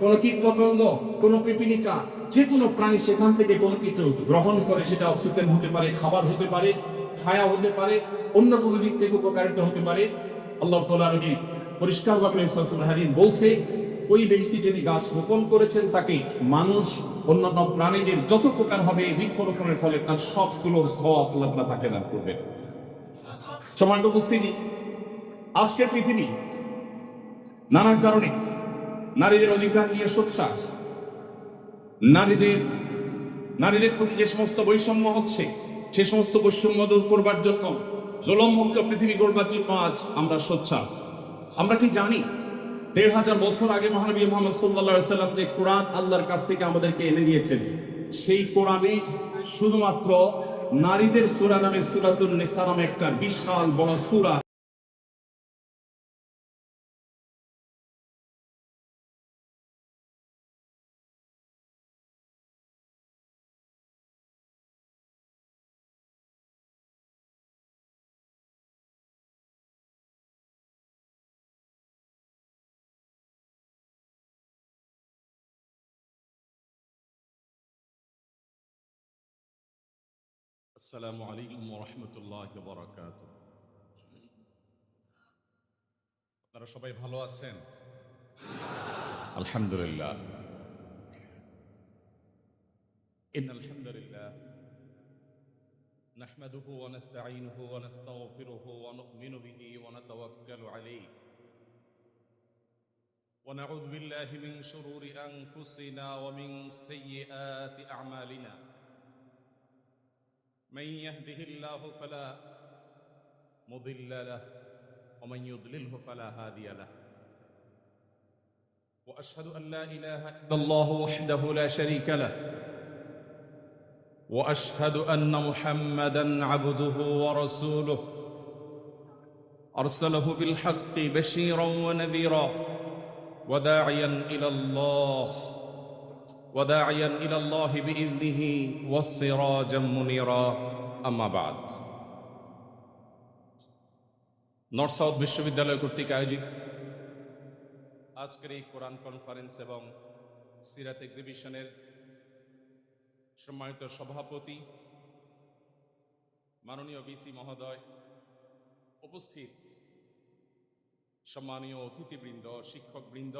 কোন কীট পতঙ্গ কোন পিপিলিকা যে কোনো প্রাণী সেখান থেকে কোনো কিছু গ্রহণ করে সেটা অক্সিজেন হতে পারে, খাবার হতে পারে, ছায়া হতে পারে, অন্য কোনো দিক থেকে উপকারিত হতে পারে। আল্লাহ তাআলা নবী পরিষ্কার ভাবে হাদিস বলছে, ওই ব্যক্তি যিনি গাছ রোপণ করেছেন, তাকে মানুষ, অন্যান্য প্রাণীদের যত প্রকার হবে বৃক্ষরোপণের ফলে তার সবগুলোর সব তাকে দান করবেন। সমান্ত উপস্থিতি, আজকের পৃথিবী নানান কারণে নারীদের অধিকার নিয়ে সোচ্চার নারীদের নারীদের প্রতি যে সমস্ত বৈষম্য হচ্ছে, সে সমস্ত বৈষম্য দূর করবার জন্য জলমুক্ত পৃথিবী গড়বার জন্য আজ আমরা সোচ্চার আমরা কি জানি? দেড় হাজার বছর আগে মহানবী মোহাম্মদ সাল্লা সাল্লাম যে কোরআন আল্লাহর কাছ থেকে আমাদেরকে এনে দিয়েছেন, সেই কোরআনে শুধুমাত্র নারীদের সুরা নামে সুরাতুল নিসা নামে একটা বিশাল বড় সুরা السلام عليكم ورحمة الله وبركاته আপনারা সবাই ভালো আছেন আলহামদুলিল্লাহ إن الحمد لله نحمده ونستعينه ونستغفره ونؤمن به ونتوكل عليه ونعوذ بالله من شرور أنفسنا ومن سيئات أعمالنا من يهده الله فلا مضل له ومن يضلله فلا هادي له. وأشهد أن لا إله إلا الله وحده لا شريك له. وأشهد أن محمدا عبده ورسوله. أرسله بالحق بشيرا ونذيرا وداعيا إلى الله. وداعيا الى الله باذنه والسراجا منيرا اما بعد নর্থ সাউথ বিশ্ববিদ্যালয় কর্তৃক আয়োজিত আজকের এই কোরআন কনফারেন্স এবং সিরাত এক্সিবিশনের সম্মানিত সভাপতি মাননীয় বিসি মহোদয় উপস্থিত সম্মানীয় অতিথিবৃন্দ শিক্ষকবৃন্দ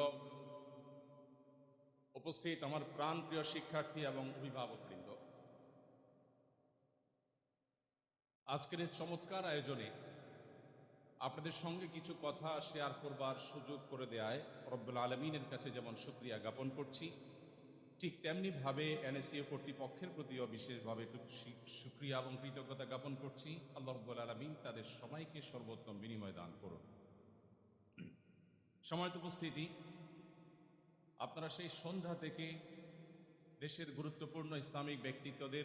উপস্থিত আমার প্রাণপ্রিয় শিক্ষার্থী এবং অভিভাবকবৃন্দ। আজকের এই চমৎকার আয়োজনে আপনাদের সঙ্গে কিছু কথা শেয়ার করবার সুযোগ করে দেয় রব্বুল আলমিনের কাছে যেমন সুক্রিয়া জ্ঞাপন করছি, ঠিক তেমনিভাবে এনএসিও কর্তৃপক্ষের প্রতিও বিশেষভাবে সুক্রিয়া এবং কৃতজ্ঞতা জ্ঞাপন করছি। আল্লাহ রব্বুল আলমিন তাদের সবাইকে সর্বোত্তম বিনিময় দান করুন। সময়ত উপস্থিতি। আপনারা সেই সন্ধ্যা থেকে দেশের গুরুত্বপূর্ণ ইসলামিক ব্যক্তিত্বদের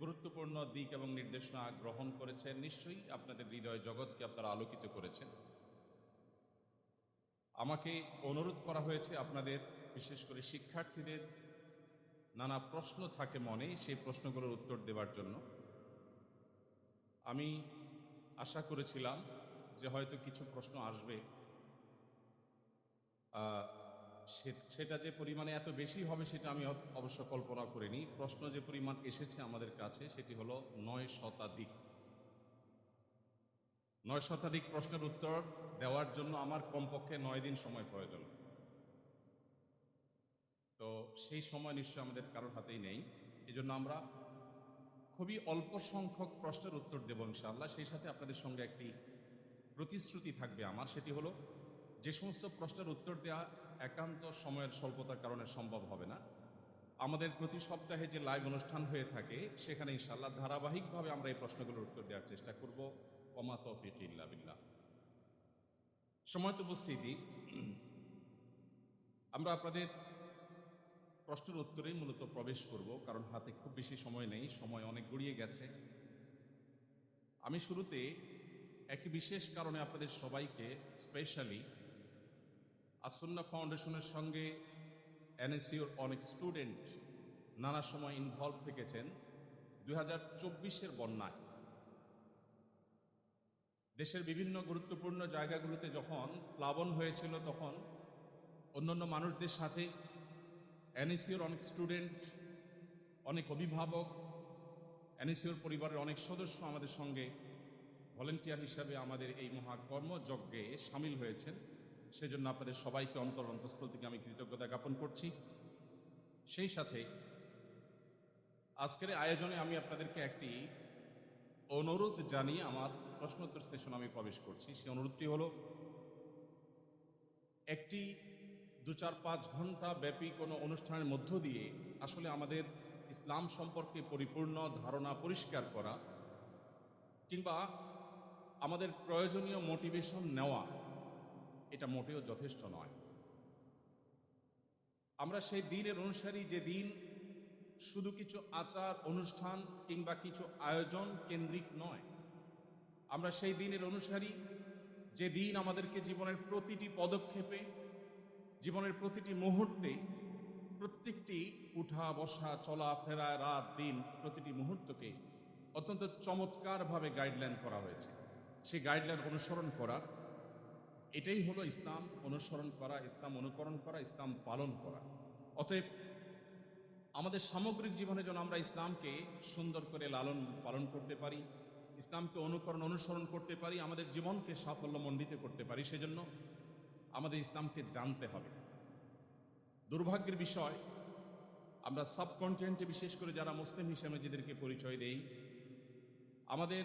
গুরুত্বপূর্ণ দিক এবং নির্দেশনা গ্রহণ করেছেন, নিশ্চয়ই আপনাদের হৃদয় জগৎকে আপনারা আলোকিত করেছেন। আমাকে অনুরোধ করা হয়েছে আপনাদের, বিশেষ করে শিক্ষার্থীদের, নানা প্রশ্ন থাকে মনে সেই প্রশ্নগুলোর উত্তর দেওয়ার জন্য। আমি আশা করেছিলাম যে হয়তো কিছু প্রশ্ন আসবে। সেটা যে পরিমাণে এত বেশি হবে সেটা আমি অবশ্য কল্পনা করিনি। প্রশ্ন যে পরিমাণ এসেছে আমাদের কাছে সেটি হলো নয় শতাধিক। নয় শতাধিক প্রশ্নের উত্তর দেওয়ার জন্য আমার কমপক্ষে নয় দিন সময় প্রয়োজন। তো সেই সময় নিশ্চয় আমাদের কারোর হাতেই নেই। এই জন্য আমরা খুবই অল্প সংখ্যক প্রশ্নের উত্তর দেব ইনশাআল্লাহ। সেই সাথে আপনাদের সঙ্গে একটি প্রতিশ্রুতি থাকবে আমার। সেটি হলো যে সমস্ত প্রশ্নের উত্তর দেওয়া একান্ত সময়ের স্বল্পতার কারণে সম্ভব হবে না। আমাদের প্রতি সপ্তাহে যে লাইভ অনুষ্ঠান হয়ে থাকে, সেখানে ইনশাল্লাহ ধারাবাহিকভাবে আমরা এই প্রশ্নগুলোর উত্তর দেওয়ার চেষ্টা করব। কমা তৌফিক ইল্লা সময় তো উপস্থিতি। আমরা আপনাদের প্রশ্নের উত্তরেই মূলত প্রবেশ করব, কারণ হাতে খুব বেশি সময় নেই, সময় অনেক গড়িয়ে গেছে। আমি শুরুতে একটি বিশেষ কারণে আপনাদের সবাইকে, স্পেশালি আসন্না ফাউন্ডেশনের সঙ্গে এনএসিওর অনেক স্টুডেন্ট নানা সময় ইনভলভ থেকেছেন দুই হাজার চব্বিশের বন্যায়। দেশের বিভিন্ন গুরুত্বপূর্ণ জায়গাগুলোতে যখন প্লাবন হয়েছিল তখন অন্যান্য মানুষদের সাথে এনএসিওর অনেক স্টুডেন্ট, অনেক অভিভাবক এনএসিওর পরিবারের অনেক সদস্য আমাদের সঙ্গে ভলেন্টিয়ার হিসাবে আমাদের এই মহাকর্মযজ্ঞে সামিল হয়েছেন। সেজন্য আপনাদের সবাইকে অন্তর অন্তঃস্থল থেকে আমি কৃতজ্ঞতা জ্ঞাপন করছি। সেই সাথে আজকের আয়োজনে আমি আপনাদেরকে একটি অনুরোধ জানিয়ে আমার প্রশ্নোত্তর সেশন আমি প্রবেশ করছি। সেই অনুরোধটি হলো, একটি দু চার পাঁচ ঘণ্টা ব্যাপী কোনো অনুষ্ঠানের মধ্য দিয়ে আসলে আমাদের ইসলাম সম্পর্কে পরিপূর্ণ ধারণা পরিষ্কার করা কিংবা আমাদের প্রয়োজনীয় মোটিভেশন নেওয়া এটা মোটেও যথেষ্ট নয়। আমরা সেই দিনের অনুসারী যে দিন শুধু কিছু আচার, অনুষ্ঠান কিংবা কিছু আয়োজন কেন্দ্রিক নয়। আমরা সেই দিনের অনুসারী যে দিন আমাদেরকে জীবনের প্রতিটি পদক্ষেপে, জীবনের প্রতিটি মুহূর্তে, প্রত্যেকটি উঠা, বসা, চলা, ফেরা, রাত, দিন প্রতিটি মুহূর্তকে অত্যন্ত চমৎকারভাবে গাইডলাইন করা হয়েছে। সেই গাইডলাইন অনুসরণ করা এটাই হলো ইসলাম অনুসরণ করা, ইসলাম অনুকরণ করা, ইসলাম পালন করা। অতএব আমাদের সামগ্রিক জীবনে যেন আমরা ইসলামকে সুন্দর করে লালন পালন করতে পারি, ইসলামকে অনুকরণ, অনুসরণ করতে পারি, আমাদের জীবনকে সাফল্যমণ্ডিত করতে পারি, সেজন্য আমাদের ইসলামকে জানতে হবে। দুর্ভাগ্যের বিষয়, আমরা সাবকন্টিনেন্টে বিশেষ করে যারা মুসলিম হিসেবে নিজেদেরকে পরিচয় দেই, আমাদের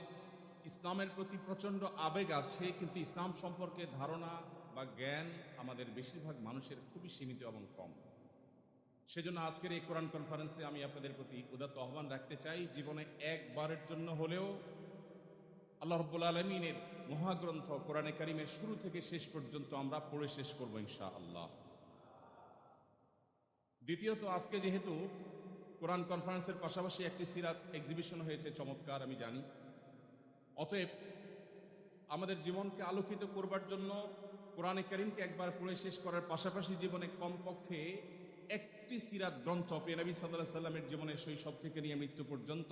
ইসলামের প্রতি প্রচণ্ড আবেগ আছে, কিন্তু ইসলাম সম্পর্কে ধারণা বা জ্ঞান আমাদের বেশিরভাগ মানুষের খুবই সীমিত এবং কম। সেজন্য আজকের এই কোরআন কনফারেন্সে আমি আপনাদের প্রতি উদাত্ত আহ্বান রাখতে চাই, জীবনে একবারের জন্য হলেও আল্লাহ রব্বুল আলমিনের মহাগ্রন্থ কোরআনে কারিমের শুরু থেকে শেষ পর্যন্ত আমরা পড়ে শেষ করব ইনশা আল্লাহ দ্বিতীয়ত, আজকে যেহেতু কোরআন কনফারেন্সের পাশাপাশি একটি সিরাত এক্সিবিশন হয়েছে, চমৎকার, আমি জানি। অতএব আমাদের জীবনকে আলোকিত করবার জন্য কোরআনে করিমকে একবার পড়ে শেষ করার পাশাপাশি জীবনে কমপক্ষে একটি সিরাত গ্রন্থ প্রিয়নবী সাল্লাহ সাল্লামের জীবনের শৈশব থেকে নিয়ে মৃত্যু পর্যন্ত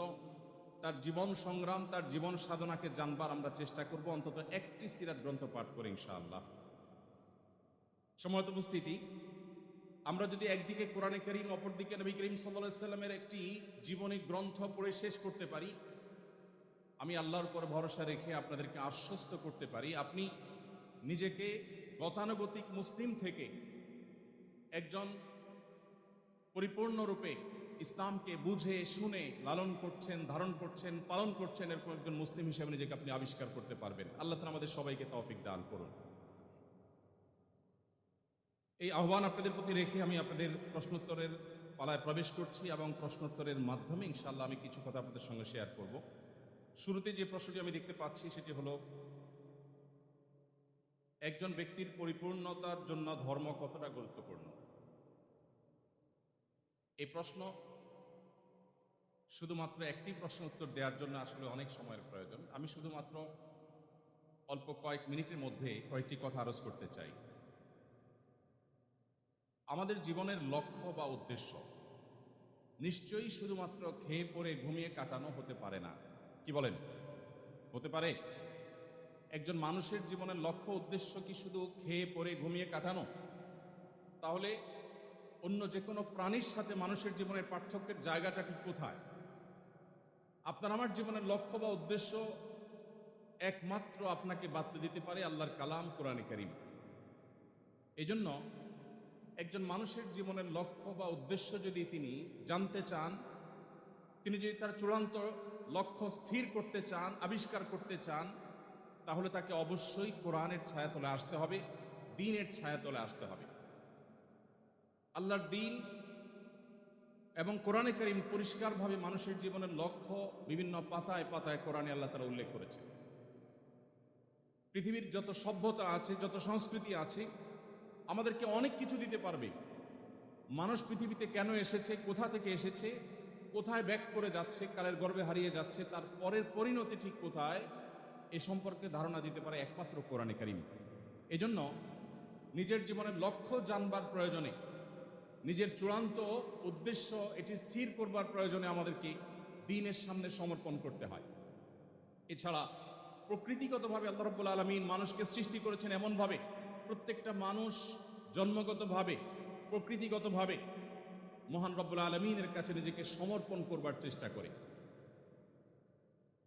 তার জীবন সংগ্রাম, তার জীবন সাধনাকে জানবার আমরা চেষ্টা করব, অন্তত একটি সিরাত গ্রন্থ পাঠ করে ইনশাআল্লাহ। সময়ত উপস্থিতি, আমরা যদি একদিকে কোরআনে করিম, অপরদিকে নবী করিম সাল্লাহ সাল্লামের একটি জীবনী গ্রন্থ পড়ে শেষ করতে পারি আমি আল্লাহর উপর ভরসা রেখে আপনাদেরকে আশ্বস্ত করতে পারি। আপনি নিজেকে গতানুগতিক মুসলিম থেকে একজন পরিপূর্ণরূপে ইসলামকে বুঝে, শুনে, লালন করছেন, ধারণ করছেন, পালন করছেন এরকম একজন মুসলিম হিসেবে নিজেকে আপনি আবিষ্কার করতে পারবেন। আল্লাহ তালা আমাদের সবাইকে তৌফিক দান করুন। এই আহ্বান আপনাদের প্রতি রেখে আমি আপনাদের প্রশ্নোত্তরের পালায় প্রবেশ করছি এবং প্রশ্নোত্তরের মাধ্যমে ইনশাল্লাহ আমি কিছু কথা আপনাদের সঙ্গে শেয়ার করব। শুরুতে যে প্রশ্নটি আমি দেখতে পাচ্ছি সেটি হলো, একজন ব্যক্তির পরিপূর্ণতার জন্য ধর্ম কতটা গুরুত্বপূর্ণ? এই প্রশ্ন শুধুমাত্র একটি প্রশ্ন উত্তর দেওয়ার জন্য আসলে অনেক সময়ের প্রয়োজন। আমি শুধুমাত্র অল্প কয়েক মিনিটের মধ্যে কয়েকটি কথা আরজ করতে চাই। আমাদের জীবনের লক্ষ্য বা উদ্দেশ্য নিশ্চয়ই শুধুমাত্র খেয়ে পরে ঘুমিয়ে কাটানো হতে পারে না। কি বলেন? হতে পারে। একজন মানুষের জীবনের লক্ষ্য, উদ্দেশ্য কি শুধু খেয়ে, পরে, ঘুমিয়ে কাটানো? তাহলে অন্য যে কোনো প্রাণীর সাথে মানুষের জীবনের পার্থক্যের জায়গাটা ঠিক কোথায়? আপনার আমার জীবনের লক্ষ্য বা উদ্দেশ্য একমাত্র আপনাকে বাঁধতে দিতে পারে আল্লাহর কালাম, কোরআনে কারিম। এই জন্য একজন মানুষের জীবনের লক্ষ্য বা উদ্দেশ্য যদি তিনি জানতে চান, তিনি যদি তার চূড়ান্ত লক্ষ্য স্থির করতে চান, আবিষ্কার করতে চান, তাহলে তাকে অবশ্যই কোরআনের ছায়াতলে আসতে হবে, দিনের ছায়াতলে আসতে হবে। আল্লাহর দিন এবং কোরআনে করিম পরিষ্কারভাবে মানুষের জীবনের লক্ষ্য বিভিন্ন পাতায় পাতায় কোরআনে আল্লাহ তারা উল্লেখ করেছে পৃথিবীর যত সভ্যতা আছে, যত সংস্কৃতি আছে, আমাদেরকে অনেক কিছু দিতে পারবে। মানুষ পৃথিবীতে কেন এসেছে, কোথা থেকে এসেছে কোথায় ব্যাক করে যাচ্ছে, কালের গর্বে হারিয়ে যাচ্ছে, তার পরের পরিণতি ঠিক কোথায়, এ সম্পর্কে ধারণা দিতে পারে একমাত্র কোরআনে কারিম। এজন্য নিজের জীবনের লক্ষ্য জানবার প্রয়োজনে, নিজের চূড়ান্ত উদ্দেশ্য এটি স্থির করবার প্রয়োজনে আমাদেরকে দিনের সামনে সমর্পণ করতে হয়। এছাড়া প্রকৃতিগতভাবে আল্লাহ রব্বুল আলমিন মানুষকে সৃষ্টি করেছেন এমনভাবে, প্রত্যেকটা মানুষ জন্মগতভাবে, প্রকৃতিগতভাবে মহান রব্বুল আলমিনের কাছে নিজেকে সমর্পণ করবার চেষ্টা করে।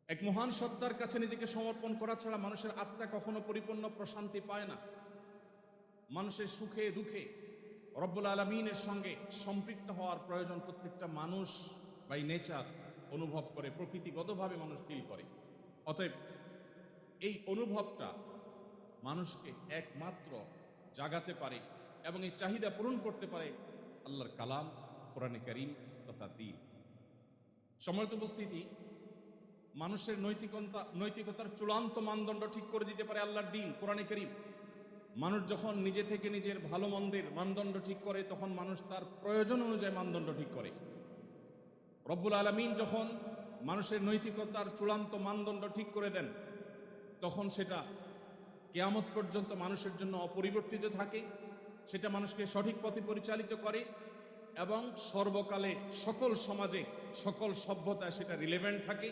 এক মহান সত্তার কাছে নিজেকে সমর্পণ করা ছাড়া মানুষের আত্মা কখনো পরিপূর্ণ প্রশান্তি পায় না। মানুষের সুখে, দুঃখে রব্বুল আলমিনের সঙ্গে সম্পৃক্ত হওয়ার প্রয়োজন প্রত্যেকটা মানুষ বাই নেচার অনুভব করে, প্রকৃতিগতভাবে মানুষ ফিল করে। অতএব এই অনুভবটা মানুষকে একমাত্র জাগাতে পারে এবং এই চাহিদা পূরণ করতে পারে আল্লাহর কালাম। কোরআনে করিম তথা দিন সময়ত উপস্থিতি। মানুষের নৈতিকতা, নৈতিকতার চূড়ান্ত মানদণ্ড ঠিক করে দিতে পারে আল্লাহর দিন কোরআনে করিম। মানুষ যখন নিজে থেকে নিজের ভালো মন্দের মানদণ্ড ঠিক করে, তখন মানুষ তার প্রয়োজন অনুযায়ী মানদণ্ড ঠিক করে। রব্বুল আলমিন যখন মানুষের নৈতিকতার চূড়ান্ত মানদণ্ড ঠিক করে দেন, তখন সেটা কেয়ামত পর্যন্ত মানুষের জন্য অপরিবর্তিত থাকে। সেটা মানুষকে সঠিক পথে পরিচালিত করে। এবং সর্বকালে সকল সমাজে সকল সভ্যতায় সেটা রিলেভেন্ট থাকে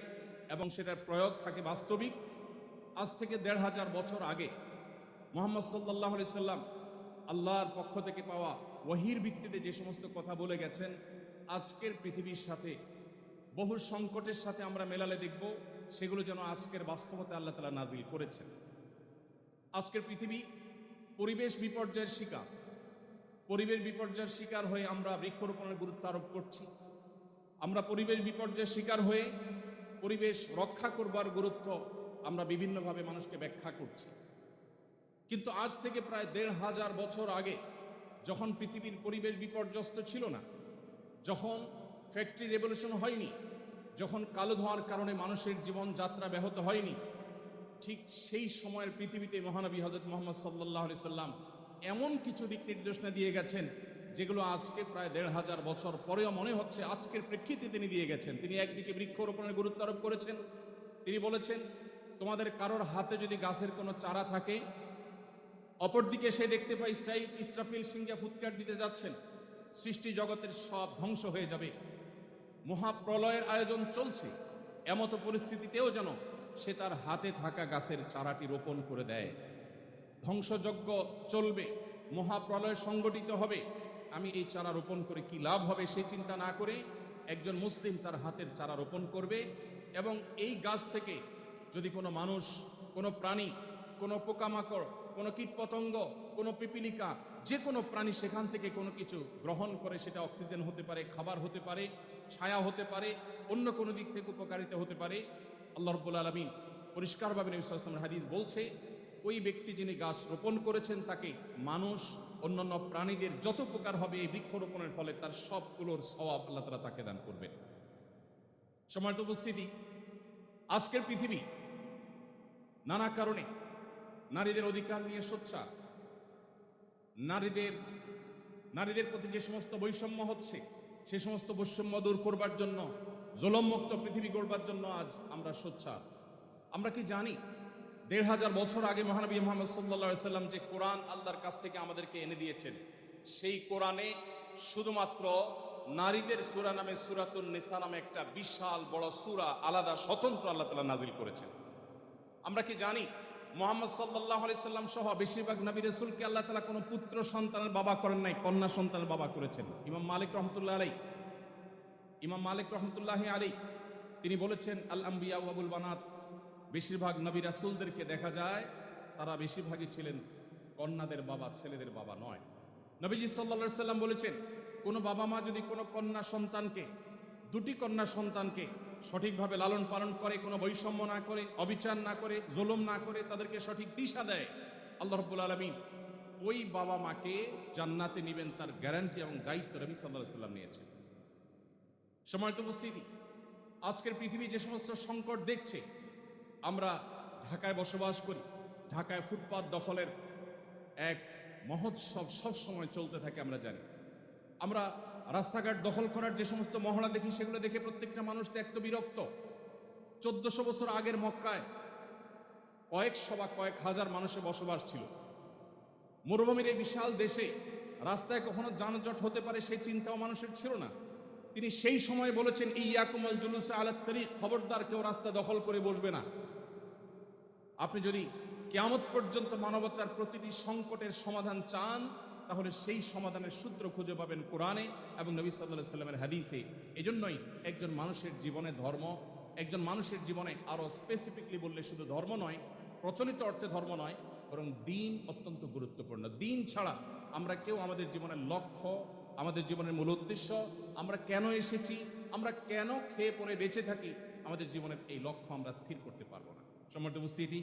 এবং সেটার প্রয়োগ থাকে বাস্তবিক। আজ থেকে দেড় হাজার বছর আগে মোহাম্মদ সাল্লাহ সাল্লাম আল্লাহর পক্ষ থেকে পাওয়া ওহির ভিত্তিতে যে সমস্ত কথা বলে গেছেন, আজকের পৃথিবীর সাথে, বহু সংকটের সাথে আমরা মেলালে দেখব, সেগুলো যেন আজকের বাস্তবতা আল্লাহ তালা নাজিল করেছেন। আজকের পৃথিবী পরিবেশ বিপর্যয়ের শিকার। পরিবেশ বিপর্যয়ের শিকার হয়ে আমরা বৃক্ষরোপণের গুরুত্ব আরোপ করছি। আমরা পরিবেশ বিপর্যয়ের শিকার হয়ে পরিবেশ রক্ষা করবার গুরুত্ব আমরা বিভিন্নভাবে মানুষকে ব্যাখ্যা করছি। কিন্তু আজ থেকে প্রায় দেড় হাজার বছর আগে যখন পৃথিবীর পরিবেশ বিপর্যস্ত ছিল না, যখন ফ্যাক্টরি রেভলিউশন হয়নি, যখন কালো ধোঁয়ার কারণে মানুষের জীবন যাত্রা ব্যাহত হয়নি, ঠিক সেই সময়ের পৃথিবীতে মহানবী হজরত মোহাম্মদ সাল্লাহ সাল্লাম এমন কিছু দিক নির্দেশনা দিয়ে গেছেন, যেগুলো আজকে প্রায় দেড় হাজার বছর পরেও মনে হচ্ছে আজকের প্রেক্ষিতে তিনি দিয়ে গেছেন। তিনি একদিকে বৃক্ষরোপণের গুরুত্ব আরোপ করেছেন। তিনি বলেছেন, তোমাদের কারোর হাতে যদি গাছের কোনো চারা থাকে, অপরদিকে সে দেখতে পাই সাইদ ইসরাফিল সিংহা ফুৎকার দিতে যাচ্ছেন। সৃষ্টি জগতের সব ধ্বংস হয়ে যাবে। মহাপ্রলয়ের আয়োজন চলছে। এমতো পরিস্থিতিতেও যেন সে তার হাতে থাকা গাছের চারাটি রোপণ করে দেয়। ধ্বংসযজ্ঞ চলবে, মহাপ্রলয় সংগঠিত হবে। আমি এই চারা রোপণ করে কি লাভ হবে সেই চিন্তা না করে একজন মুসলিম তার হাতের চারা রোপণ করবে এবং এই গাছ থেকে যদি কোনো মানুষ, কোনো প্রাণী, কোনো পোকামাকড়, কোনো কীটপতঙ্গ, কোনো পিপিলিকা, যে কোনো প্রাণী সেখান থেকে কোনো কিছু গ্রহণ করে, সেটা অক্সিজেন হতে পারে, খাবার হতে পারে, ছায়া হতে পারে, অন্য কোনো দিক থেকে উপকারিতা হতে পারে, আল্লাহ রব্বুল আলমিন পরিষ্কারভাবে নবী সাল্লাল্লাহু হাদিস বলছে ওই ব্যক্তি যিনি গাছ রোপণ করেছেন, তাকে মানুষ, অন্যান্য প্রাণীদের যত প্রকার হবে এই বৃক্ষরোপণের ফলে তার সবগুলোর সওয়াব আল্লাহ তালা তাকে দান করবেন। সময় উপস্থিতি, আজকের পৃথিবী নানা কারণে নারীদের অধিকার নিয়ে সোচ্চার। নারীদের নারীদের প্রতি যে সমস্ত বৈষম্য হচ্ছে, সে সমস্ত বৈষম্য দূর করবার জন্য জলমুক্ত পৃথিবী গড়বার জন্য আজ আমরা সোচ্চার। আমরা কি জানি দেড় হাজার বছর আগে মহানবী মোহাম্মদ সাল্লা সাল্লাম যে কোরআন আল্লাহর কাছ থেকে আমাদেরকে এনে দিয়েছেন, সেই কোরআনে শুধুমাত্র নারীদের সুরা নামে সুরাতুন নিসা নামে একটা বিশাল বড় সুরা আলাদা স্বতন্ত্র আল্লাহ তালা নাজিল করেছেন। আমরা কি জানি মোহাম্মদ সাল্লাহ সাল্লাম সহ বেশিরভাগ নবী রসুলকে আল্লাহ তালা কোনো পুত্র সন্তানের বাবা করেন নাই, কন্যা সন্তানের বাবা করেছেন। ইমাম মালিক রহমতুল্লাহ আলাই ইমাম মালিক রহমতুল্লাহ আলী তিনি বলেছেন আল আম্বিয়া বানাত বেশিরভাগ নবী রাসুলদেরকে দেখা যায়, তারা বেশিরভাগই ছিলেন কন্যাদের বাবা, ছেলেদের বাবা নয়। নবীজি সাল্লা সাল্লাম বলেছেন, কোনো বাবা মা যদি কোনো কন্যা সন্তানকে, দুটি কন্যা সন্তানকে সঠিকভাবে লালন পালন করে, কোনো বৈষম্য না করে, অবিচার না করে, জোলম না করে তাদেরকে সঠিক দিশা দেয়, আল্লাহ রব্বুল আলমিন ওই বাবা মাকে জান্নাতে নিবেন তার গ্যারান্টি এবং দায়িত্ব রবি সাল্লাহ সাল্লাম নিয়েছেন। সময়ত উপস্থিতি, আজকের পৃথিবী যে সমস্ত সংকট দেখছে আমরা ঢাকায় বসবাস করি। ঢাকায় ফুটপাত দখলের এক মহোৎসব সব সময় চলতে থাকে আমরা জানি। আমরা রাস্তাঘাট দখল করার যে সমস্ত মহড়া দেখি, সেগুলো দেখে প্রত্যেকটা মানুষ ত্যক্ত বিরক্ত। চোদ্দশো বছর আগের মক্কায় কয়েকশো বা কয়েক হাজার মানুষের বসবাস ছিল। মরুভূমির এই বিশাল দেশে রাস্তায় কখনো যানজট হতে পারে সেই চিন্তাও মানুষের ছিল না। তিনি সেই সময় বলেছেন ইয়াকুমল জুলুসে আলাত তারিখ খবরদার কেউ রাস্তা দখল করে বসবে না। আপনি যদি কেয়ামত পর্যন্ত মানবতার প্রতিটি সংকটের সমাধান চান, তাহলে সেই সমাধানের সূত্র খুঁজে পাবেন কোরআনে এবং নবী সাল্লাহ সাল্লামের হাদিসে। এজন্যই একজন মানুষের জীবনে ধর্ম, একজন মানুষের জীবনে আরও স্পেসিফিকলি বললে শুধু ধর্ম নয়, প্রচলিত অর্থে ধর্ম নয়, বরং দিন অত্যন্ত গুরুত্বপূর্ণ। দিন ছাড়া আমরা কেউ আমাদের জীবনের লক্ষ্য আমাদের জীবনের মূল উদ্দেশ্য, আমরা কেন এসেছি, আমরা কেন খেয়ে পরে বেঁচে থাকি, আমাদের জীবনের এই লক্ষ্য আমরা স্থির করতে পারব না। সম্মানিত উপস্থিতি,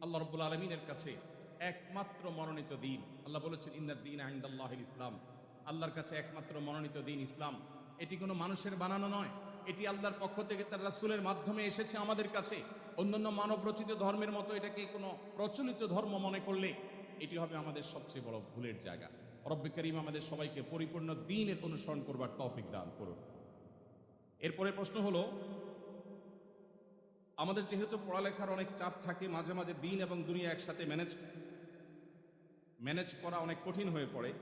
আল্লাহ রব্বুল আলমিনের কাছে একমাত্র মনোনীত দিন। আল্লাহ বলেছেন ইন্দার দিন আইন্দাল্লাহ ইসলাম। আল্লাহর কাছে একমাত্র মনোনীত দিন ইসলাম। এটি কোনো মানুষের বানানো নয়। এটি আল্লাহর পক্ষ থেকে তার রাসুলের মাধ্যমে এসেছে আমাদের কাছে। অন্যান্য মানব রচিত ধর্মের মতো এটাকে কোনো প্রচলিত ধর্ম মনে করলে এটি হবে আমাদের সবচেয়ে বড় ভুলের জায়গা। রব্বে করিম আমাদের সবাইকে পরিপূর্ণ দিনের অনুসরণ করবার তৌফিক দান করুন। এরপরে প্রশ্ন হলো, আমাদের যেহেতু পড়ালেখার অনেক চাপ থাকে, মাঝে মাঝে দিন এবং দুনিয়া একসাথে ম্যানেজ ম্যানেজ করা অনেক কঠিন হয়ে পড়ে,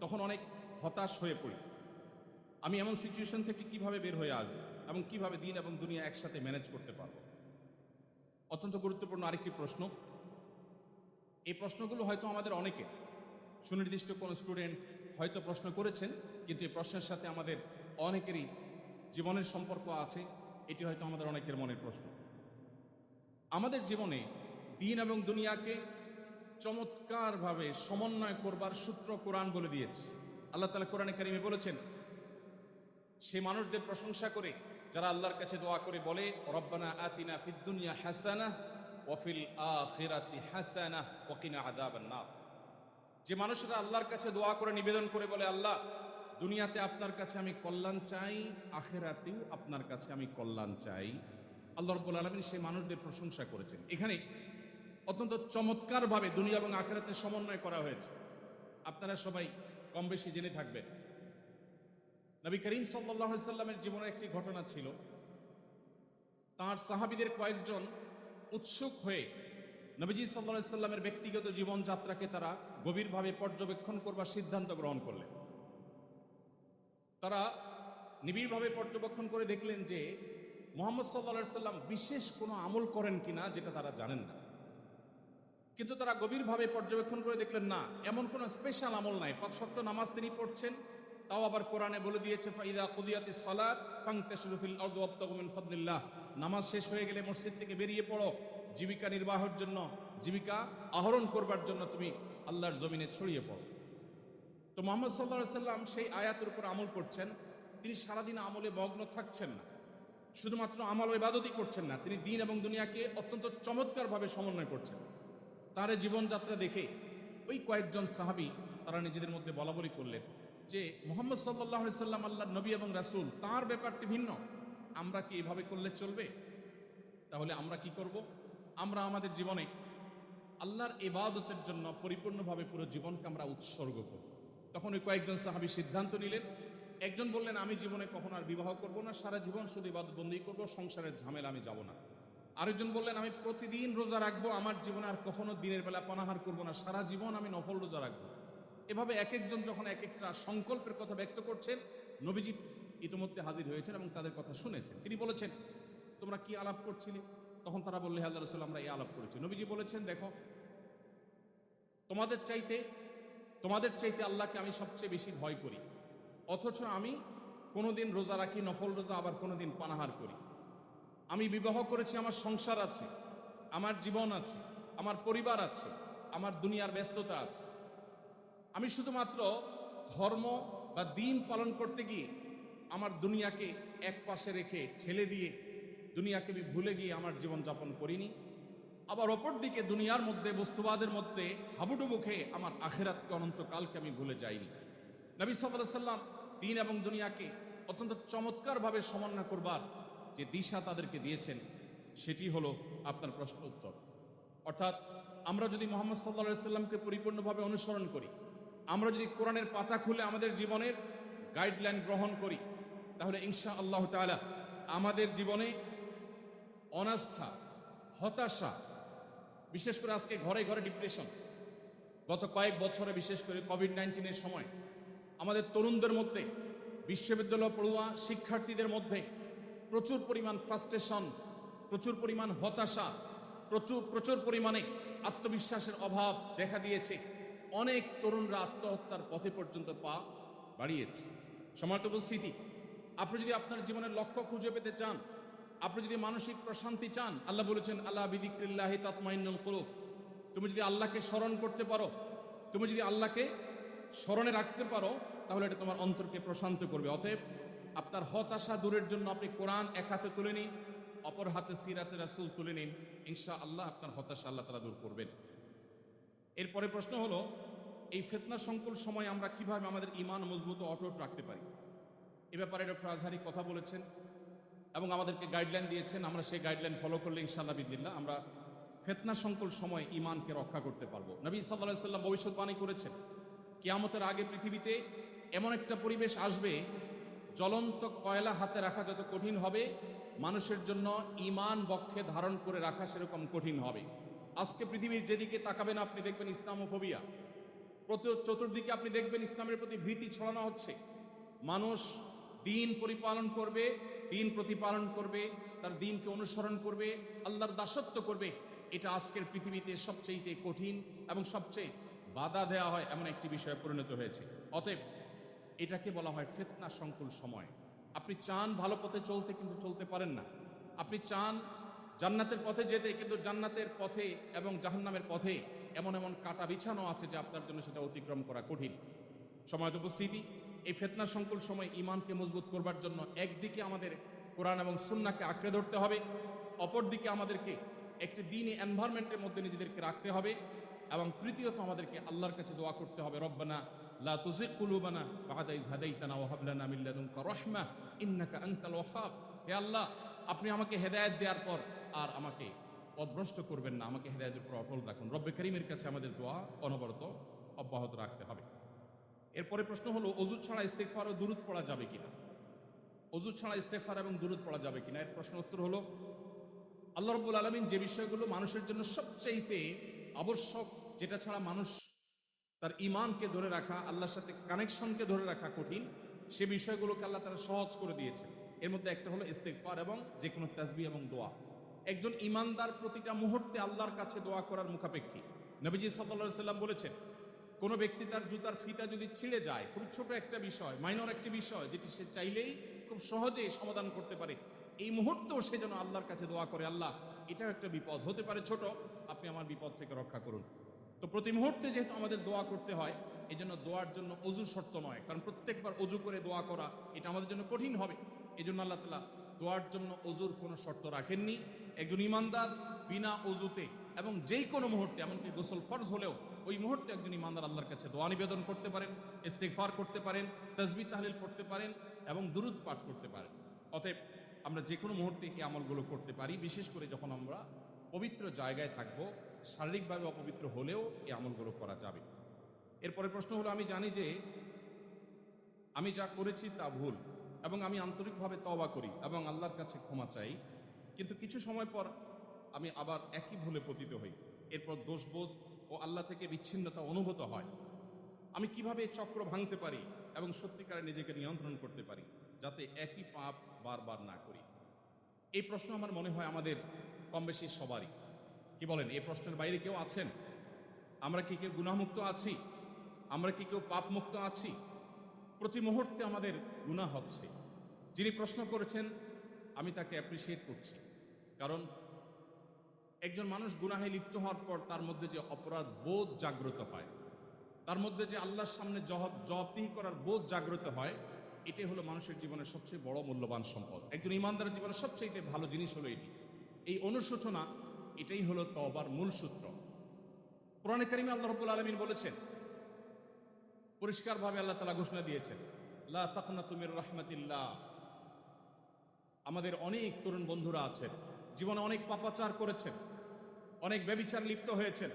তখন অনেক হতাশ হয়ে পড়ি। আমি এমন সিচুয়েশন থেকে কীভাবে বের হয়ে আসব এবং কীভাবে দিন এবং দুনিয়া একসাথে ম্যানেজ করতে পারব? অত্যন্ত গুরুত্বপূর্ণ আরেকটি প্রশ্ন। এই প্রশ্নগুলো হয়তো আমাদের অনেকে সুনির্দিষ্ট কোনো স্টুডেন্ট হয়তো প্রশ্ন করেছেন, কিন্তু এই প্রশ্নের সাথে আমাদের অনেকেরই জীবনের সম্পর্ক আছে, এটি হয়তো আমাদের অনেকের মনের প্রশ্ন। আমাদের জীবনে দিন এবং দুনিয়াকে চমৎকারভাবে সমন্বয় করবার সূত্র কোরআন বলে দিয়েছে। আল্লাহ তালা কোরআনে কারিমে বলেছেন, সে মানুষদের প্রশংসা করে, যারা আল্লাহর কাছে দোয়া করে বলে, রব্বানা আতিনা ফিদ দুনিয়া হাসানা ওয়াফিল আখিরাতি হাসানা ওয়াকিনা আযাবান নার। যে মানুষরা আল্লাহর কাছে দোয়া করে নিবেদন করে বলে, আল্লাহ, দুনিয়াতে আপনার কাছে আমি কল্যাণ চাই, আখেরাতেও আপনার কাছে আমি কল্যাণ চাই। আল্লাহ রব্বুল আলমিন সেই মানুষদের প্রশংসা করেছেন। এখানে অত্যন্ত চমৎকারভাবে দুনিয়া এবং আখেরাতের সমন্বয় করা হয়েছে। আপনারা সবাই কম বেশি জেনে থাকবেন। নবী করিম সাল্লাহ সাল্লামের জীবনে একটি ঘটনা ছিল। তার সাহাবিদের কয়েকজন উৎসুক হয়ে নবীজি সাল্লাহ সাল্লামের ব্যক্তিগত জীবনযাত্রাকে তারা গভীরভাবে পর্যবেক্ষণ করবার সিদ্ধান্ত গ্রহণ করলেন। তারা নিবিড়ভাবে পর্যবেক্ষণ করে দেখলেন যে মোহাম্মদ সাল্লা সাল্লাম বিশেষ কোনো আমল করেন কিনা যেটা তারা জানেন না। কিন্তু তারা গভীরভাবে পর্যবেক্ষণ করে দেখলেন, না, এমন কোনো স্পেশাল আমল নাই। পাঁচ সত্য নামাজ তিনি পড়ছেন, তাও আবার কোরআনে বলে দিয়েছে, ফাইদা কুদিয়াতি সালাত মিন ফাদলিল্লাহ। নামাজ শেষ হয়ে গেলে মসজিদ থেকে বেরিয়ে পড়ো। জীবিকা নির্বাহের জন্য, জীবিকা আহরণ করবার জন্য তুমি আল্লাহর জমিনে ছড়িয়ে পড়ো। তো মোহাম্মদ সাল্লাহ সাল্লাম সেই আয়াতের উপর আমল করছেন। তিনি সারাদিন আমলে মগ্ন থাকছেন না। শুধুমাত্র আমল ইবাদতই করছেন না, তিনি দিন এবং দুনিয়াকে অত্যন্ত চমৎকারভাবে সমন্বয় করছেন। তার জীবনযাত্রা দেখে ওই কয়েকজন সাহাবি, তারা নিজেদের মধ্যে বলা বলি করলেন যে, মোহাম্মদ সাল্লাহ সাল্লাম আল্লাহ নবী এবং রাসুল, তার ব্যাপারটি ভিন্ন। আমরা কি এভাবে করলে চলবে? তাহলে আমরা কি করব? আমরা আমাদের জীবনে আল্লাহর ইবাদতের জন্য পরিপূর্ণভাবে পুরো জীবনকে আমরা উৎসর্গ করব তখন ওই কয়েকজন সাহাবি সিদ্ধান্ত নিলেন, একজন বললেন, আমি জীবনে কখনো আর বিবাহ করব না, সারা জীবন শুধু ইবাদত বন্দি করব, সংসারের ঝামেলা আমি যাব না। আরেকজন বললেন, আমি প্রতিদিন রোজা রাখব, আমার জীবনে আর কখনো দিনের বেলা পানাহার করব না, সারা জীবন আমি নফল রোজা রাখব। এভাবে এক একজন যখন এক একটা সংকল্পের কথা ব্যক্ত করছেন, নবীজি ইতিমধ্যে হাজির হয়েছেন এবং তাদের কথা শুনেছেন। তিনি বলেছেন, তোমরা কি আলাপ করছিলে? তখন তারা বললে আল্লাহ রসুল, আমরা এই আলাপ করেছি। নবীজি বলেছেন, দেখো, তোমাদের চাইতে তোমাদের চাইতে আল্লাহকে আমি সবচেয়ে বেশি ভয় করি। অথচ আমি কোনোদিন রোজা রাখি, নফল রোজা, আবার কোনোদিন পানাহার করি। আমি বিবাহ করেছি, আমার সংসার আছে, আমার জীবন আছে, আমার পরিবার আছে, আমার দুনিয়ার ব্যস্ততা আছে। আমি শুধুমাত্র ধর্ম বা দিন পালন করতে গিয়ে আমার দুনিয়াকে এক পাশে রেখে ঠেলে দিয়ে দুনিয়াকে আমি ভুলে গিয়ে আমার জীবন যাপন করিনি। আবার অপর দিকে দুনিয়ার মধ্যে, বস্তুবাদের মধ্যে হাবুডুবু খেয়ে আমার আখেরাতকে, অনন্তকালকে আমি ভুলে যাইনি। নবী সাল্লাম দিন এবং দুনিয়াকে অত্যন্ত চমৎকারভাবে সমন্বয় করবার যে দিশা তাদেরকে দিয়েছেন, সেটি হলো আপনার প্রশ্ন উত্তর। অর্থাৎ আমরা যদি মোহাম্মদ সাল্লা সাল্লামকে পরিপূর্ণভাবে অনুসরণ করি, আমরা যদি কোরআনের পাতা খুলে আমাদের জীবনের গাইডলাইন গ্রহণ করি, তাহলে ইনশা আল্লাহ তাআলা আমাদের জীবনে অনাস্থা, হতাশা, বিশেষ করে আজকে ঘরে ঘরে ডিপ্রেশন গত কয়েক বছরে বিশেষ করে কোভিড নাইন্টিনের সময় আমাদের তরুণদের মধ্যে, বিশ্ববিদ্যালয় পড়ুয়া শিক্ষার্থীদের মধ্যে প্রচুর পরিমাণ ফ্রাস্ট্রেশন প্রচুর পরিমাণ হতাশা, প্রচুর প্রচুর পরিমাণে আত্মবিশ্বাসের অভাব দেখা দিয়েছে। অনেক তরুণরা আত্মহত্যার পথে পর্যন্ত পা বাড়িয়েছে। সমাজ উপস্থিতি, আপনি যদি আপনার জীবনের লক্ষ্য খুঁজে পেতে চান আপনি যদি মানসিক প্রশান্তি চান, আল্লাহ বলেছেন, আল্লাহ বিদিক্রিল্লাহি তাতমাইন্নুল কুলুব। তুমি যদি আল্লাহকে স্মরণ করতে পারো, তুমি যদি আল্লাহকে স্মরণে রাখতে পারো, তাহলে এটা তোমার অন্তরকে প্রশান্ত করবে। অতএব আপনার হতাশা দূরের জন্য আপনি কোরআন এক হাতে তুলে নিন, অপর হাতে সিরাতে রাসূল তুলে নিন। ইনশা আল্লাহ আপনার হতাশা আল্লাহ তালা দূর করবেন। এরপরে প্রশ্ন হলো, এই ফেতনা সংকুল সময় আমরা কীভাবে আমাদের ইমান মজবুত অটুট রাখতে পারি? এ ব্যাপারে ডক্টর আজহারি কথা বলেছেন। এবং আমাদেরকে গাইডলাইন দিয়েছেন, আমরা সেই গাইডলাইন ফলো করলে ইনশাল্লাহ বিদিল্লা আমরা ফেতনা সংকুল সময় ইমানকে রক্ষা করতে পারব। নবী সাল্লাহ সাল্লাম ভবিষ্যৎবাণী করেছেন, কিয়ামতের আগে পৃথিবীতে এমন একটা পরিবেশ আসবে, জ্বলন্ত কয়লা হাতে রাখা যত কঠিন হবে, মানুষের জন্য ইমান বক্ষে ধারণ করে রাখা সেরকম কঠিন হবে। আজকে পৃথিবীর যেদিকে তাকাবেন আপনি দেখবেন ইসলাম ইসলামোফোবিয়া। প্রতি চতুর্দিকে আপনি দেখবেন ইসলামের প্রতি ভীতি ছড়ানো হচ্ছে। মানুষ দিন পরিপালন করবে দিন প্রতিপালন করবে, তার দিনকে অনুসরণ করবে, আল্লাহর দাসত্ব করবে। এটা আজকের পৃথিবীতে সবচেয়ে কঠিন এবং সবচেয়ে বাধা দেওয়া হয় এমন একটি বিষয়ে পরিণত হয়েছে। অতএব এটাকে বলা হয় ফেতনা সংকুল সময়। আপনি চান ভালো পথে চলতে কিন্তু চলতে পারেন না। আপনি চান জান্নাতের পথে যেতে, কিন্তু জান্নাতের পথে এবং জাহান্নামের পথে এমন এমন কাটা বিছানো আছে যে আপনার জন্য সেটা অতিক্রম করা কঠিন। সময় উপস্থিতি। এই ফেতনা সংকুল সময় ইমানকে মজবুত করবার জন্য একদিকে আমাদের কোরআন এবং সুন্নাকে আঁকড়ে ধরতে হবে, অপরদিকে আমাদেরকে একটি দিনই এনভায়রনমেন্টের মধ্যে নিজেদেরকে রাখতে হবে এবং তৃতীয়ত আমাদেরকে আল্লাহর কাছে দোয়া করতে হবে, রব্বানা লা তুজিগ কুলুবানা বাদা ইজ হাদাইতানা ওয়া হাব লানা মিন লাদুনকা রাহমা ইন্নাকা আনতাল ওয়াহ্হাব হে আল্লাহ, আপনি আমাকে হেদায়েত দেওয়ার পর আর আমাকে পদভ্রষ্ট করবেন না, আমাকে হেদায়েতের উপর অটল রাখুন। রব্বে করিমের কাছে আমাদের দোয়া অনবরত অব্যাহত রাখতে হবে। এরপরে প্রশ্ন হলো অজু ছাড়া ইস্তেকফার ও দূরত পড়া যাবে কিনা? অজু ছাড়া ইস্তেকফার এবং দূরত পড়া যাবে কিনা? এর প্রশ্ন উত্তর হলো, আল্লাহ রব্বুল আলমিন যে বিষয়গুলো মানুষের জন্য সবচাইতে আবশ্যক, যেটা ছাড়া মানুষ তার ইমানকে ধরে রাখা, আল্লাহর সাথে কানেকশনকে ধরে রাখা কঠিন, সে বিষয়গুলোকে আল্লাহ তারা সহজ করে দিয়েছে এর মধ্যে একটা হলো ইস্তেকফার এবং যে কোনো তাজবি এবং দোয়া। একজন ইমানদার প্রতিটা মুহূর্তে আল্লাহর কাছে দোয়া করার মুখাপেক্ষী। নবীজি সাল্লাহ সাল্লাম বলেছেন কোনো ব্যক্তি তার জুতার ফিতা যদি ছিঁড়ে যায় খুব ছোট একটা বিষয় মাইনর একটি বিষয়, যেটি সে চাইলেই খুব সহজেই সমাধান করতে পারে। এই মুহূর্তেও সে যেন আল্লাহর কাছে দোয়া করে, আল্লাহ, এটাও একটা বিপদ। হতে পারে ছোট, আপনি আমার বিপদ থেকে রক্ষা করুন। তো প্রতি মুহূর্তে যেহেতু আমাদের দোয়া করতে হয় এই জন্য দোয়ার জন্য অজু শর্ত নয়, কারণ প্রত্যেকবার অজু করে দোয়া করা, এটা আমাদের জন্য কঠিন হবে। এই জন্য আল্লাহ তালা দোয়ার জন্য অজুর কোনো শর্ত রাখেননি। একজন ইমানদার বিনা অজুতে এবং যেই কোনো মুহূর্তে, এমনকি গোসল ফরজ হলেও ওই মুহূর্তে একজন ইমানদার আল্লাহর কাছে দোয়া নিবেদন করতে পারেন, ইস্তেগফার করতে পারেন তসবি তাহলিল পড়তে পারেন এবং দুরুদ পাঠ করতে পারেন। অতএব আমরা যে কোনো মুহূর্তে এই আমলগুলো করতে পারি, বিশেষ করে যখন আমরা পবিত্র জায়গায় থাকব, শারীরিকভাবে অপবিত্র হলেও এই আমলগুলো করা যাবে। এরপরে প্রশ্ন হলো, আমি জানি যে আমি যা করেছি তা ভুল এবং আমি আন্তরিকভাবে তবা করি এবং আল্লাহর কাছে ক্ষমা চাই, কিন্তু কিছু সময় পর আমি আবার একই ভুলে পতিত হই। এরপর দোষবোধ ও আল্লাহ থেকে বিচ্ছিন্নতা অনুভূত হয়। আমি কীভাবে চক্র ভাঙতে পারি এবং সত্যিকারে নিজেকে নিয়ন্ত্রণ করতে পারি, যাতে একই পাপ বারবার না করি? এই প্রশ্ন আমার মনে হয় আমাদের কম বেশি সবারই। কি বলেন, এই প্রশ্নের বাইরে কেউ আছেন? আমরা কি কেউ গুণামুক্ত আছি? আমরা কি কেউ পাপ মুক্ত আছি? প্রতি মুহূর্তে আমাদের গুণা হচ্ছে। যিনি প্রশ্ন করেছেন, আমি তাকে অ্যাপ্রিসিয়েট করছি। কারণ একজন মানুষ গুনাহে লিপ্ত হওয়ার পর তার মধ্যে যে অপরাধ বোধ জাগ্রত হয়, তার মধ্যে যে আল্লাহর সামনে জবাব, জবাবদিহি করার বোধ জাগ্রত হয়, এটাই হলো মানুষের জীবনের সবচেয়ে বড় মূল্যবান সম্পদ। একজন ইমানদারের জীবনের সবচেয়ে ভালো জিনিস হলো এটি। এই অনুশোচনা, এটাই হলো তবার মূল সূত্র। কোরআনে কারিমে আল্লাহ রব্বুল আলমিন বলেছেন, পরিষ্কারভাবে আল্লাহ তালা ঘোষণা দিয়েছেন, লা তাকনা তুমির রহমাতিল্লাহ। আমাদের অনেক তরুণ বন্ধুরা আছেন, জীবনে অনেক পাপাচার করেছেন অনেক ব্যবিচার লিপ্ত হয়েছেন।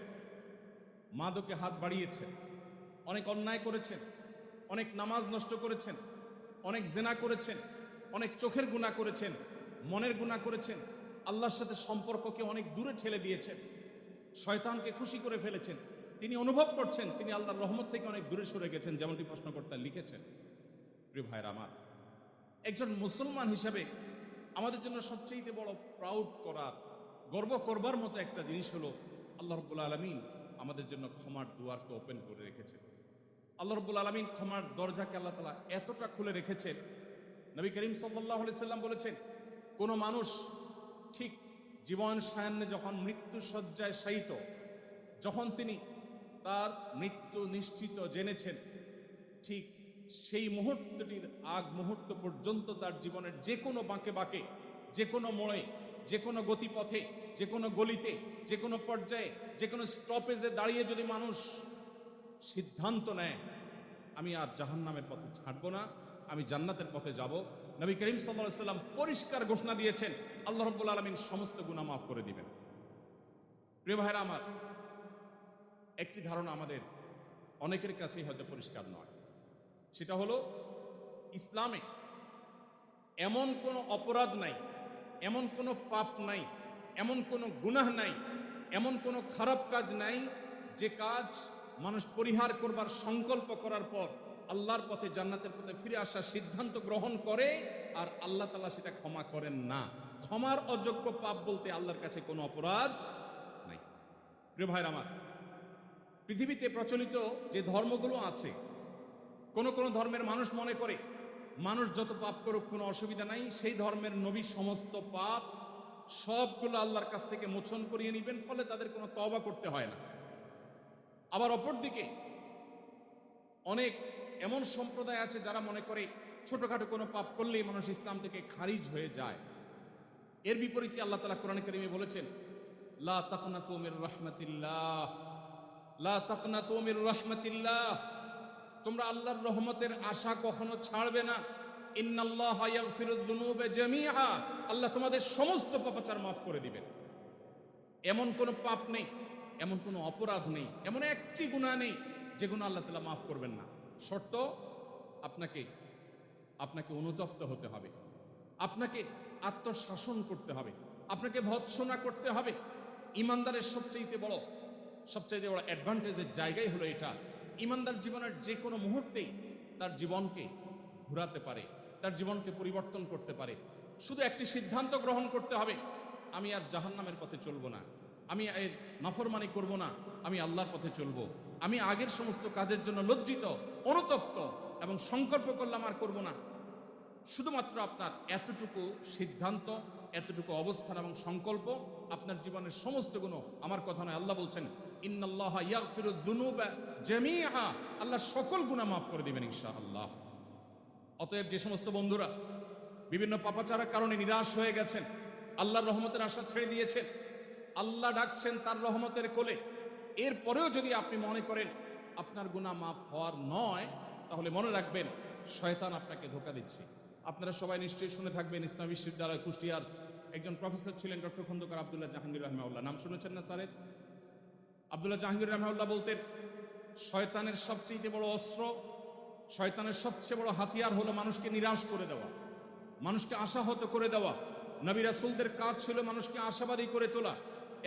মাদকে হাত বাড়িয়েছেন। অনেক অন্যায় করেছেন। অনেক নামাজ নষ্ট করেছেন। অনেক জেনা করেছেন। অনেক চোখের গুণা করেছেন। মনের গুণা করেছেন। আল্লাহর সাথে সম্পর্ককে অনেক দূরে ঠেলে দিয়েছেন। শয়তানকে খুশি করে ফেলেছেন। তিনি অনুভব করছেন, তিনি আল্লাহর রহমত থেকে অনেক দূরে সরে গেছেন, যেমনটি প্রশ্নকর্তা লিখেছেন। প্রিয় ভাইয়ের আমার, একজন মুসলমান হিসাবে আমাদের জন্য সবচেয়ে বড় প্রাউড করার গর্ব করবার মতো একটা জিনিস হলো, আল্লাহ রব্বুল আলমিন আমাদের জন্য ক্ষমার দুয়ারকে ওপেন করে রেখেছেন। আল্লাহ রব্বুল আলমিন ক্ষমার দরজাকে আল্লাহ তালা এতটা খুলে রেখেছেন। নবী করিম সাল্লাহ সাল্লাম বলেছেন, কোনো মানুষ ঠিক জীবন সায়ান্নে যখন মৃত্যু শয্যায় শায়িত, যখন তিনি তার মৃত্যু নিশ্চিত জেনেছেন, ঠিক সেই মুহূর্তটির আগ মুহূর্ত পর্যন্ত তার জীবনের যে কোনো বাঁকে বাঁকে, যে কোনো মোড়ে যে কোনো গতিপথে, যে কোনো গলিতে, যে কোনো পর্যায়ে, যে কোনো স্টপেজে দাঁড়িয়ে যদি মানুষ সিদ্ধান্ত নেয়, আমি আর জাহান্নামের পথে ছাড়বো না, আমি জান্নাতের পথে যাব। নবী করিম সাল্লাম পরিষ্কার ঘোষণা দিয়েছেন, আল্লাহ রব্বুল আলমিন সমস্ত গুণা মাফ করে দিবেন। প্রিয় ভাইরা আমার, একটি ধারণা আমাদের অনেকের কাছেই হয়তো পরিষ্কার নয়। সেটা হলো, ইসলামে এমন কোনো অপরাধ নাই এমন কোনো পাপ নাই, এমন কোনো গুনাহ নাই, এমন কোনো খারাপ কাজ নাই যে কাজ মানুষ পরিহার করবার সংকল্প করার পর আল্লাহর পথে, জান্নাতের পথে ফিরে আসার সিদ্ধান্ত গ্রহণ করে আর আল্লাহ তালা সেটা ক্ষমা করেন না। ক্ষমার অযোগ্য পাপ বলতে আল্লাহর কাছে কোনো অপরাধ নাই। প্রিয় ভাইর আমার, পৃথিবীতে প্রচলিত যে ধর্মগুলো আছে, কোন কোন ধর্মের মানুষ মনে করে মানুষ যত পাপ করুক, কোনো অসুবিধা নাই। সেই ধর্মের নবী সমস্ত পাপ সবগুলো আল্লাহর কাছ থেকে মোচন করিয়ে নেবেন, ফলে তাদের কোনো তবা করতে হয় না। আবার অপরদিকে অনেক এমন সম্প্রদায় আছে যারা মনে করে ছোটখাটো কোনো পাপ করলেই মানুষ ইসলাম থেকে খারিজ হয়ে যায়। এর বিপরীতে আল্লাহ তালা কোরআন করিমে বলেছেন, লা তাকনা তোমের রহমতিল্লাহ, লা তাকনা তোমের রহমতিল্লাহ। তোমরা আল্লাহর রহমতের আশা কখনো ছাড়বে না। ইন্নাল্লাহ ইয়াগফিরুদ দুনুবা জামিআ। আল্লাহ তোমাদের সমস্ত পাপাচার মাফ করে দিবেন। এমন কোনো পাপ নেই, এমন কোনো অপরাধ নেই, এমন একটি গুনাহ নেই যে গুনাহ আল্লাহ তাআলা মাফ করবেন না। শর্ত, আপনাকে আপনাকে অনুতপ্ত হতে হবে। আপনাকে আত্মশাসন করতে হবে। আপনাকে ভৎসনা করতে হবে। ইমানদারের সবচেয়ে বড় সবচেয়ে বড় অ্যাডভান্টেজের জায়গাই হলো এটা। ইমানদার জীবনের যে কোনো মুহূর্তেই তার জীবনকে ঘুরাতে পারে, তার জীবনকে পরিবর্তন করতে পারে। শুধু একটি সিদ্ধান্ত গ্রহণ করতে হবে, আমি আর জাহান্নামের পথে চলবো না, আমি এর নাফরমানি করব না, আমি আল্লাহর পথে চলবো। আমি আগের সমস্ত কাজের জন্য লজ্জিত, অনুতপ্ত এবং সংকল্প করলাম আর করব না। শুধুমাত্র আপনার এতটুকু সিদ্ধান্ত, এতটুকু অবস্থান এবং সংকল্প, আপনার জীবনের সমস্ত গুণ আমার কথা নয়, আল্লাহ বলছেন আল্লাহ সকল গুনাহ মাফ করে দিবেন, ইনশাআল্লাহ। অতএব যে সমস্ত বন্ধুরা, বিভিন্ন পাপাচারের কারণে নিরাশ হয়ে গেছেন, আল্লাহর রহমতের আশা ছেড়ে দিয়েছেন, আল্লাহ ডাকছেন তার রহমতের কোলে, এরপরেও যদি আপনি মনে করেন আপনার গুনাহ মাফ হওয়ার নয়, তাহলে মনে রাখবেন, শয়তান আপনাকে ধোকা দিচ্ছে। আপনারা সবাই নিশ্চয়ই শুনে থাকবেন, ইসলাম বিশ্ববিদ্যালয়, কুষ্টিয়ার একজন প্রফেসর ছিলেন ডক্টর খন্দকার আবদুল্লাহ জাহাঙ্গীর রহমাউল্লাহ। নাম শুনেছেন না স্যারের? আবদুল্লাহ জাহাঙ্গীর রহমাউল্লাহ বলতেন, শয়তানের সবচেয়ে বড় অস্ত্র, শয়তানের সবচেয়ে বড় হাতিয়ার হলো মানুষকে নিরাশ করে দেওয়া, মানুষকে আশাহত করে দেওয়া। নবী রাসুলদের কাজ ছিল মানুষকে আশাবাদী করে তোলা।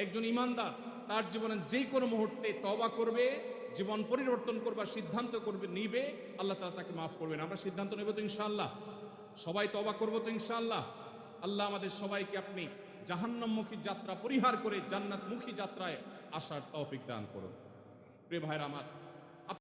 একজন ইমানদার তার জীবনের যে কোনো মুহূর্তে তবা করবে, জীবন পরিবর্তন করবার সিদ্ধান্ত করবে, নিবে, আল্লাহ তাআলা তাকে মাফ করবেন। আমরা সিদ্ধান্ত নেব তো ইনশাআল্লাহ। সবাই তবা করব তো ইনশাআল্লাহ। আল্লাহ আমাদের সবাইকে আপনি জাহান্নামমুখী যাত্রা, পরিহার করে জান্নাতমুখী যাত্রায় আসার তৌফিক দান করুন। প্রিয় ভাইরা আমার